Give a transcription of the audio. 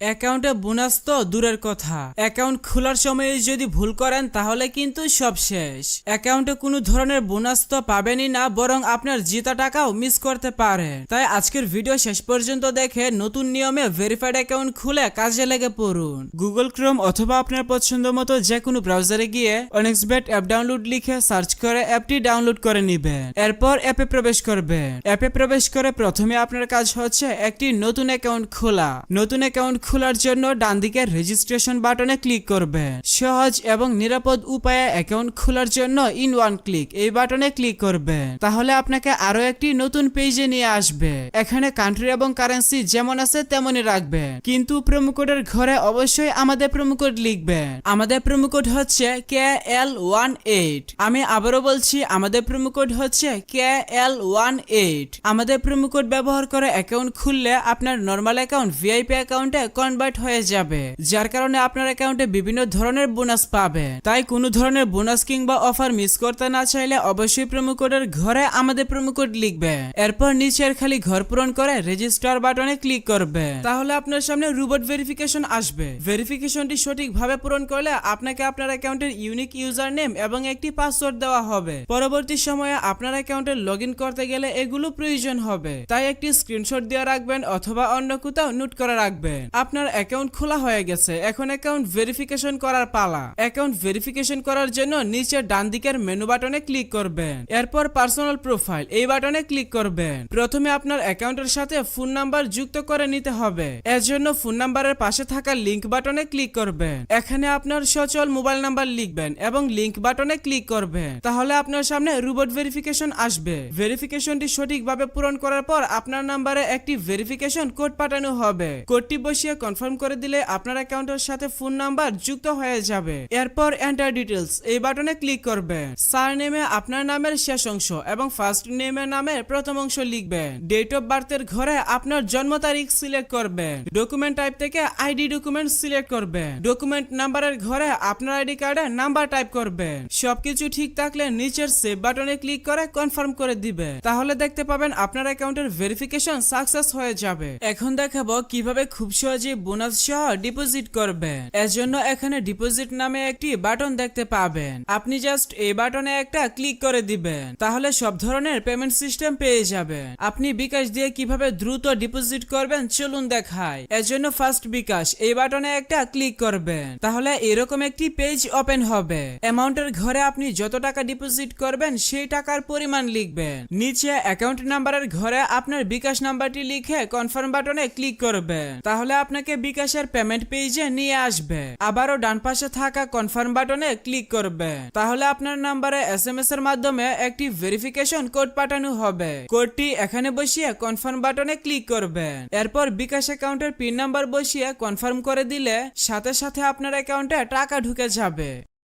অ্যাকাউন্টে বোনাস তো দূরের কথা। অ্যাকাউন্ট খোলার সময় যদি ভুল করেন, তাহলে কিন্তু সব শেষ। অ্যাকাউন্টে কোনো ধরনের বোনাস তো পাবেনই না, বরং আপনার জিতা টাকাও মিস করতে পারেন। তাই আজকের ভিডিও শেষ পর্যন্ত দেখে নতুন নিয়মে ভেরিফাইড অ্যাকাউন্ট খুলে কাজে লেগে পড়ুন। গুগল ক্রোম অথবা আপনার পছন্দ মতো যে কোনো ব্রাউজারে গিয়ে অনেক্সবেট অ্যাপ ডাউনলোড লিখে সার্চ করে অ্যাপটি ডাউনলোড করে নিবেন। এরপর অ্যাপে প্রবেশ করবেন। অ্যাপে প্রবেশ করে প্রথমে আপনার কাজ হচ্ছে একটি নতুন অ্যাকাউন্ট খোলা। নতুন অ্যাকাউন্ট খোলার জন্য ডান দিকে রেজিস্ট্রেশন বাটনে ক্লিক করবেন সহজ এবং নিরাপদ উপায়ে অ্যাকাউন্ট খোলার জন্য ইন ওয়ান ক্লিক এই বাটনে ক্লিক করবেন তাহলে আপনাকে আরও একটি নতুন পেজে নিয়ে আসবে। এখানে কান্ট্রি এবং কারেন্সি যেমন আছে তেমনই রাখবেন কিন্তু প্রোমো কোডের ঘরে অবশ্যই আমাদের প্রোমো কোড লিখবেন আমাদের প্রোমো কোড হচ্ছে কে এল ওয়ান এইট আমি আবারও বলছি, আমাদের প্রোমো কোড হচ্ছে কে এল ওয়ান এইট আমাদের প্রোমো কোড ব্যবহার করে অ্যাকাউন্ট খুললে আপনার নর্মাল অ্যাকাউন্ট ভিআইপি অ্যাকাউন্টে কনভার্ট হয়ে যাবে, যার কারণে আপনার অ্যাকাউন্টে বিভিন্ন ধরনের বোনাস পাবে তাই কোনো ধরনের বোনাস কিংবা অফার মিস করতে না চাইলে অবশ্যই কোডের ঘরে আমাদের কোড লিখবে এরপর নিচের খালি ঘর পূরণ করে রেজিস্টার বাটনে ক্লিক করবে তাহলে আপনার সামনে রোবট ভেরিফিকেশন আসবে। ভেরিফিকেশনটি সঠিকভাবে পূরণ করলে আপনাকে আপনার অ্যাকাউন্টের ইউনিক ইউজার নেম এবং একটি পাসওয়ার্ড দেওয়া হবে। পরবর্তী সময়ে আপনার অ্যাকাউন্টে লগ করতে গেলে এগুলো প্রয়োজন হবে। তাই একটি স্ক্রিনশট দিয়ে রাখবেন অথবা অন্য কোথাও নোট করে রাখবেন। আপনার অ্যাকাউন্ট খোলা হয়ে গেছে। এখন অ্যাকাউন্ট ভেরিফিকেশন করার পালা। অ্যাকাউন্ট ভেরিফিকেশন করার জন্য নিচে ডান দিকের মেনু বাটনে ক্লিক করবেন। এরপর পার্সোনাল প্রোফাইল এই বাটনে ক্লিক করবেন। প্রথমে আপনার অ্যাকাউন্টের সাথে ফোন নাম্বার যুক্ত করে নিতে হবে। এর জন্য ফোন নাম্বারের পাশে থাকা লিংক বাটনে ক্লিক করবেন। এখানে আপনার সচল মোবাইল নাম্বার লিখবেন এবং লিংক বাটনে ক্লিক করবেন। তাহলে আপনার সামনে রোবট ভেরিফিকেশন আসবে। ভেরিফিকেশনটি সঠিকভাবে পূরণ করার পর আপনার নাম্বারে একটি ভেরিফিকেশন কোড পাঠানো হবে। কোডটি বসিয়ে কনফার্ম করে দিলে আপনার অ্যাকাউন্টের সাথে ফোন নাম্বার যুক্ত হয়ে যাবে। এরপর এন্টার ডিটেলস এই বাটনে ক্লিক করবেন সার নেমে আপনার নামের শেষ অংশ এবং ফার্স্ট নেমের নামের প্রথম অংশ লিখবেন ডেট অফ বার্থের ঘরে আপনার জন্ম তারিখ সিলেক্ট করবেন ডকুমেন্ট টাইপ থেকে আইডি ডকুমেন্ট সিলেক্ট করবেন ডকুমেন্ট নাম্বারের ঘরে আপনার আইডি কার্ডে নাম্বার টাইপ করবেন সবকিছু ঠিক থাকলে নিচের সেভ বাটনে ক্লিক করে কনফার্ম করে দিবে। তাহলে দেখতে পাবেন আপনার অ্যাকাউন্টের ভেরিফিকেশন সাকসেস হয়ে যাবে। এখন দেখাবো কীভাবে খুব সহজে বোনাস সহ ডিপোজিট করবেন। এর জন্য এখানে ডিপোজিট নামে একটি বাটন দেখতে পাবেন। আপনি জাস্ট এই বাটনে একটা ক্লিক করে দিবেন। তাহলে সব ধরনের পেমেন্ট সিস্টেম পেয়ে যাবেন। আপনি বিকাশ দিয়ে কীভাবে দ্রুত ডিপোজিট করবেন চলুন দেখাই। এর জন্য ফার্স্ট বিকাশ, এই বাটনে একটা ক্লিক করবেন। তাহলে এরকম একটি পেজ ওপেন হবে। অ্যামাউন্টের ঘরে আপনি যত টাকা ডিপোজিট করবেন, সেই টাকার পরিমাণ লিখবেন। নিচে অ্যাকাউন্ট নাম্বারের ঘরে আপনার বিকাশ নাম্বারটি লিখে কনফার্ম বাটনে ক্লিক করবেন। তাহলে আপনাকে বিকাশের পেমেন্ট পেজে নিয়ে আসবে। আবারও ডান পাশে থাকা কনফার্ম বাটনে ক্লিক করবে। তাহলে আপনার নাম্বারে এস এম এস এর মাধ্যমে একটি ভেরিফিকেশন কোড পাঠানো হবে। কোডটি এখানে বসিয়ে কনফার্ম বাটনে ক্লিক করবেন এরপর বিকাশ অ্যাকাউন্টের পিন নাম্বার বসিয়ে কনফার্ম করে দিলে সাথে সাথে আপনার অ্যাকাউন্টে টাকা ঢুকে যাবে।